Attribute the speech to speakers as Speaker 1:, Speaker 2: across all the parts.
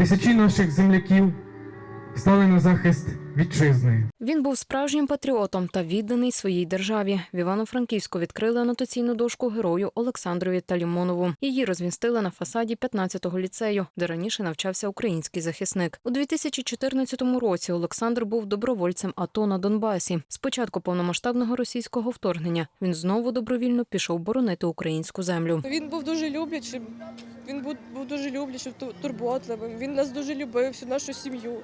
Speaker 1: Тисячі наших земляків стали на захист вітчизни.
Speaker 2: Він був справжнім патріотом та відданий своїй державі. В Івано-Франківську відкрили анотаційну дошку герою Олександрові Талімонову. Її розвістили на фасаді 15-го ліцею, де раніше навчався український захисник. У 2014 році Олександр був добровольцем АТО на Донбасі. З початку повномасштабного російського вторгнення він знову добровільно пішов боронити українську землю.
Speaker 3: Він був дуже люблячим, він був, був дуже люблячим, турботливим. Він нас дуже любив, всю нашу сім'ю.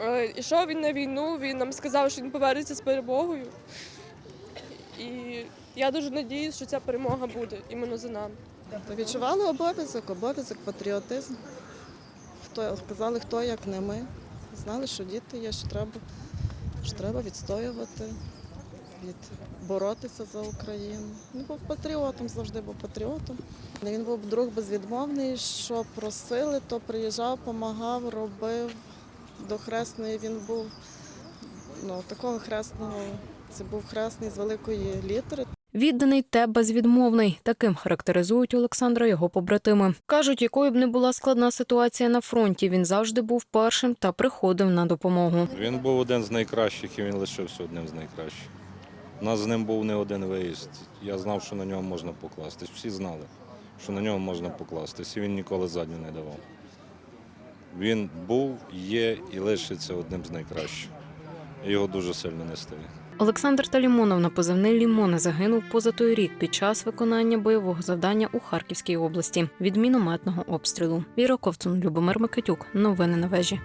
Speaker 3: Е, Ішов він на війну, він нам сказав, що він повернеться з перемогою. І я дуже надіюсь, що ця перемога буде іменно за нами.
Speaker 4: Та відчували обов'язок, обов'язок, патріотизм. Хто сказали, хто як не ми. Знали, що діти є, що треба, що треба відстоювати, від, боротися за Україну. Він був патріотом, завжди був патріотом. Він був друг безвідмовний, що просили, то приїжджав, допомагав, робив. До хресної він був ну, такого хресного. Це був хресний з великої літери.
Speaker 2: Відданий та безвідмовний. Таким характеризують Олександра його побратими. Кажуть, якою б не була складна ситуація на фронті, він завжди був першим та приходив на допомогу.
Speaker 5: Він був один з найкращих і він лишився одним з найкращих. Нас з ним був не один виїзд. Я знав, що на нього можна покластись. Всі знали, що на нього можна покластись, і він ніколи задню не давав. Він був, є і лишиться одним з найкращих. Його дуже сильно не стає.
Speaker 2: Олександр Талімонов на позивний Лімона загинув поза той рік під час виконання бойового завдання у Харківській області від мінометного обстрілу. Віра Ковцун, Любомир Микитюк. Новини на вежі.